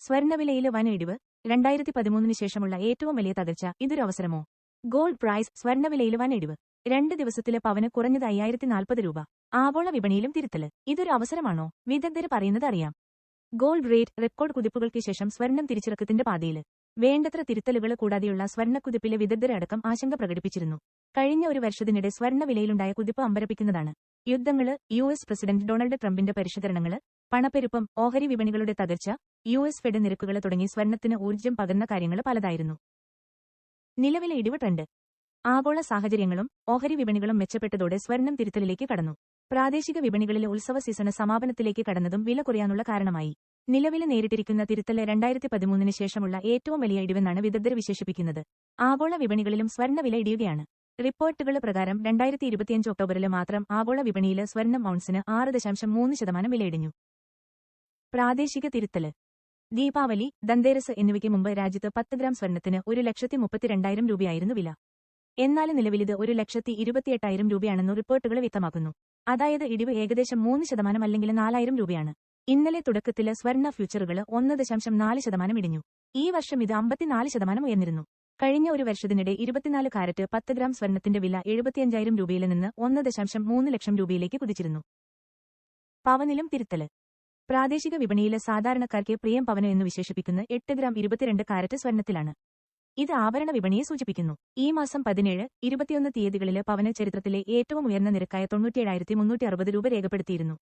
സ്വർണവിലയിൽ വൻ ഇടിവ് രണ്ടായിരത്തി പതിമൂന്നിന് ശേഷമുള്ള ഏറ്റവും വലിയ തകർച്ച ഇതൊരു അവസരമോ? ഗോൾഡ് പ്രൈസ് സ്വർണവിലയിൽ വൻ ഇടിവ് രണ്ട് ദിവസത്തിലെ പവന് കുറഞ്ഞത് അയ്യായിരത്തി നാൽപ്പത് രൂപ. ആഗോള വിപണിയിലും തിരുത്തൽ. ഇതൊരു അവസരമാണോ? വിദഗ്ധര് പറയുന്നത് അറിയാം. ഗോൾഡ് റേറ്റ് റെക്കോർഡ് കുതിപ്പുകൾക്ക് ശേഷം സ്വർണം തിരിച്ചിറക്കത്തിന്റെ പാതയിൽ വേണ്ടത്ര തിരുത്തലുകൾ കൂടാതെയുള്ള സ്വർണക്കുതിപ്പിലെ വിദഗ്ധരടക്കം ആശങ്ക പ്രകടിപ്പിച്ചിരുന്നു. കഴിഞ്ഞ ഒരു വർഷത്തിനിടെ സ്വർണ വിലയിലുണ്ടായ കുതിപ്പ് അമ്പരപ്പിക്കുന്നതാണ്. യുദ്ധങ്ങൾ യു എസ് പ്രസിഡന്റ് ഡൊണാൾഡ് ട്രംപിന്റെ പരിഷ്കരണങ്ങൾ പണപ്പെരുപ്പം ഓഹരി വിപണികളുടെ തകർച്ച യു എസ് ഫെഡ് നിരക്കുകൾ തുടങ്ങി സ്വർണത്തിന് ഊർജം പകർന്ന കാര്യങ്ങൾ പലതായിരുന്നു. നിലവിലെ ഇടിവ് ട്രെൻഡ്. ആഗോള സാഹചര്യങ്ങളും ഓഹരി വിപണികളും മെച്ചപ്പെട്ടതോടെ സ്വർണം തിരുത്തലിലേക്ക് കടന്നു. പ്രാദേശിക വിപണികളിലെ ഉത്സവ സീസണ് സമാപനത്തിലേക്ക് കടന്നതും വില കുറയാനുള്ള കാരണമായി. നിലവിൽ നേരിട്ടിരിക്കുന്ന തിരുത്തൽ രണ്ടായിരത്തി പതിമൂന്നിന് ശേഷമുള്ള ഏറ്റവും വലിയ ഇടിവെന്നാണ് വിദഗ്ധർ വിശേഷിപ്പിക്കുന്നത്. ആഗോള വിപണികളിലും സ്വർണ വില ഇടിയുകയാണ്. റിപ്പോർട്ടുകൾ പ്രകാരം രണ്ടായിരത്തി ഇരുപത്തിയഞ്ച് ഒക്ടോബറിൽ മാത്രം ആഗോള വിപണിയിലെ സ്വർണം ഔൺസിന് ആറ് ദശാംശം മൂന്ന് ശതമാനം വിലയിടിഞ്ഞു. പ്രാദേശിക തിരുത്തൽ. ദീപാവലി ദന്തേരസ് എന്നിവയ്ക്ക് മുമ്പ് രാജ്യത്ത് പത്ത് ഗ്രാം സ്വർണത്തിന് ഒരു ലക്ഷത്തി മുപ്പത്തിരണ്ടായിരം രൂപയായിരുന്നു വില. എന്നാൽ നിലവിലിത് ഒരു ലക്ഷത്തി ഇരുപത്തിയെട്ടായിരം രൂപയാണെന്ന് റിപ്പോർട്ടുകൾ വ്യക്തമാക്കുന്നു. അതായത് ഇടിവ് ഏകദേശം മൂന്ന് ശതമാനം അല്ലെങ്കിൽ നാലായിരം രൂപയാണ്. ഇന്നലെ തുടക്കത്തിലെ സ്വർണ ഫ്യൂച്ചറുകൾ ഒന്ന് ദശാംശം നാല് ശതമാനം ഇടിഞ്ഞു. ഈ വർഷം ഇത് അമ്പത്തിനാല് ശതമാനം ഉയർന്നിരുന്നു. കഴിഞ്ഞ ഒരു വർഷത്തിനിടെ ഇരുപത്തിനാല് കാരറ്റ് പത്ത് ഗ്രാം സ്വർണത്തിന്റെ വില എഴുപത്തിയഞ്ചായിരം രൂപയിൽ നിന്ന് ഒന്ന് ദശാംശം മൂന്ന് ലക്ഷം രൂപയിലേക്ക് കുതിച്ചിരുന്നു. പവനിലും തിരുത്തൽ. പ്രാദേശിക വിപണിയിലെ സാധാരണക്കാർക്ക് പ്രിയം പവന് എന്ന് വിശേഷിപ്പിക്കുന്ന എട്ട് ഗ്രാം ഇരുപത്തിരണ്ട് കാരറ്റ് സ്വർണത്തിലാണ്. ഇത് ആഭരണ വിപണിയെ സൂചിപ്പിക്കുന്നു. ഈ മാസം പതിനേഴ് ഇരുപത്തിയൊന്ന് തീയതികളിലെ പവന ചരിത്രത്തിലെ ഏറ്റവും ഉയർന്ന നിരക്കായ തൊണ്ണൂറ്റിയേഴായിരത്തി മുന്നൂറ്റി അറുപത് രൂപ രേഖപ്പെടുത്തിയിരുന്നു.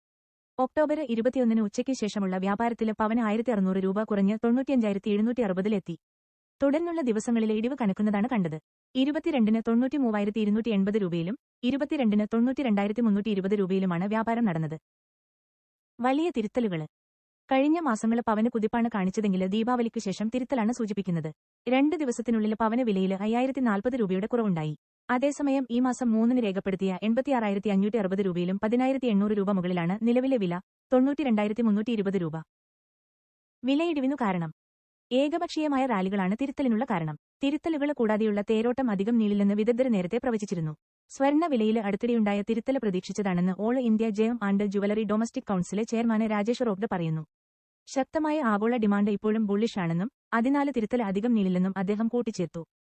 ഒക്ടോബർ ഇരുപത്തിയൊന്നിന് ഉച്ചയ്ക്ക് ശേഷമുള്ള വ്യാപാരത്തിലെ പവന ആയിരത്തി അറുന്നൂറ് രൂപ കുറഞ്ഞ് തൊണ്ണൂറ്റിയഞ്ചായിരത്തി എഴുന്നൂറ്റി അറുപതിലെത്തി തുടർന്നുള്ള ദിവസങ്ങളിലെ ഇടിവ് കണക്കുന്നതാണ് കണ്ടത്. ഇരുപത്തിരണ്ടിന് തൊണ്ണൂറ്റി മൂവായിരത്തി ഇരുന്നൂറ്റി എൺപത് രൂപയിലും ഇരുപത്തിരണ്ടിന് തൊണ്ണൂറ്റി രണ്ടായിരത്തി മുന്നൂറ്റി ഇരുപത് രൂപയിലുമാണ് വ്യാപാരം നടന്നത്. വലിയ തിരുത്തലുകൾ. കഴിഞ്ഞ മാസങ്ങൾ പവന് കുതിപ്പാണ് കാണിച്ചതെങ്കിൽ ദീപാവലിക്ക് ശേഷം തിരുത്തലാണ് സൂചിപ്പിക്കുന്നത്. രണ്ട് ദിവസത്തിനുള്ളിൽ പവന് വിലയിൽ അയ്യായിരത്തി നാൽപ്പത് രൂപയുടെ കുറവുണ്ടായി. അതേസമയം ഈ മാസം മൂന്നിന് രേഖപ്പെടുത്തിയ എൺപത്തിയാറായിരത്തി അഞ്ഞൂറ്റി അറുപത് രൂപയിലും പതിനായിരത്തി എണ്ണൂറ് രൂപ മുകളിലാണ് നിലവിലെ വില തൊണ്ണൂറ്റി രണ്ടായിരത്തി മുന്നൂറ്റി ഇരുപത് രൂപ. വിലയിടിവിനു കാരണം. ഏകപക്ഷീയമായ റാലികളാണ് തിരുത്തലിനുള്ള കാരണം. തിരുത്തലുകൾ കൂടാതെയുള്ള തേരോട്ടം അധികം നീളില്ലെന്ന് വിദഗ്ധർ നേരത്തെ പ്രവചിച്ചിരുന്നു. സ്വർണ വിലയിൽ അടുത്തിടെയുണ്ടായ തിരുത്തൽ പ്രതീക്ഷിച്ചതാണെന്ന് all India gem and jewellery domestic കൌൺസിലെ chairman Rajesh robbed പറയുന്നു. ശക്തമായ ആഗോള ഡിമാൻഡ് ഇപ്പോഴും ബുള്ളിഷാണെന്നും അതിനാല് തിരുത്തൽ അധികം നീളില്ലെന്നും അദ്ദേഹം കൂട്ടിച്ചേർത്തു.